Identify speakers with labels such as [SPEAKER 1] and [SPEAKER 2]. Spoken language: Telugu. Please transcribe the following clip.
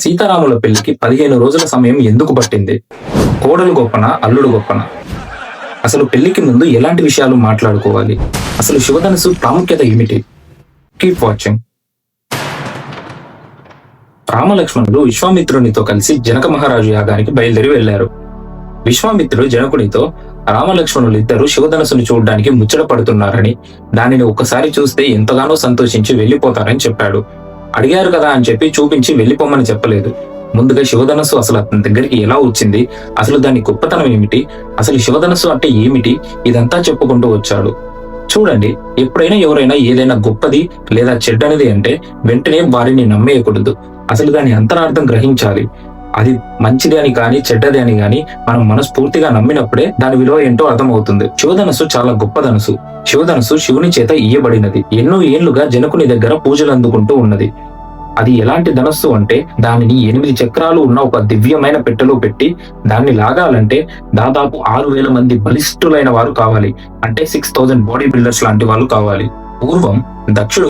[SPEAKER 1] సీతారాముల పెళ్ళికి పదిహేను రోజుల సమయం ఎందుకు పట్టింది? కోడలు గొప్పన అల్లుడు గొప్పన? అసలు పెళ్ళికి ముందు ఎలాంటి విషయాలు మాట్లాడుకోవాలి? అసలు శివధనుసు ప్రాముఖ్యత ఏమిటి? కీప్ వాచింగ్ రామలక్ష్మణుడు విశ్వామిత్రునితో కలిసి జనక మహారాజు యాగానికి బయలుదేరి వెళ్ళారు విశ్వామిత్రుడు జనకునితో రామలక్ష్మణులు ఇద్దరు శివధనసును చూడడానికి ముచ్చట పడుతున్నారని దానిని ఒక్కసారి చూస్తే ఎంతగానో సంతోషించి వెళ్ళిపోతారని చెప్పాడు. అడిగారు కదా అని చెప్పి చూపించి వెళ్ళిపోమని చెప్పలేదు. ముందుగా శివధనస్సు అసలు అతని దగ్గరికి ఎలా వచ్చింది? అసలు దాని గొప్పతనం ఏమిటి? అసలు శివధనస్సు అంటే ఏమిటి? ఇదంతా చెప్పుకుంటూ వచ్చాడు. చూడండి ఎప్పుడైనా ఎవరైనా ఏదైనా గొప్పది లేదా చెడ్డనిది అంటే వెంటనే వారిని నమ్మేయకూడదు. అసలు దాని అంతరార్థం గ్రహించాలి. అది మంచిది అని కానీ చెడ్డది అని కానీ మనం మనస్ఫూర్తిగా నమ్మినప్పుడే దాని విలువ ఏంటో అర్థమవుతుంది. శివధనసు చాలా గొప్ప ధనుసు శివధనస్సు శివుని చేత ఇయ్యబడినది. ఎన్నో ఏళ్ళుగా జనకుని దగ్గర పూజలు అందుకుంటూ ఉన్నది. అది ఎలాంటి ధనస్సు అంటే దానిని ఎనిమిది చక్రాలు ఉన్న ఒక దివ్యమైన పెట్టెలో పెట్టి దాన్ని లాగాలంటే దాదాపు ఆరు వేల మంది బలిష్ఠులైన వారు కావాలి. అంటే సిక్స్ థౌజండ్ బాడీ బిల్డర్స్ లాంటి వాళ్ళు కావాలి. పూర్వం దక్షుడు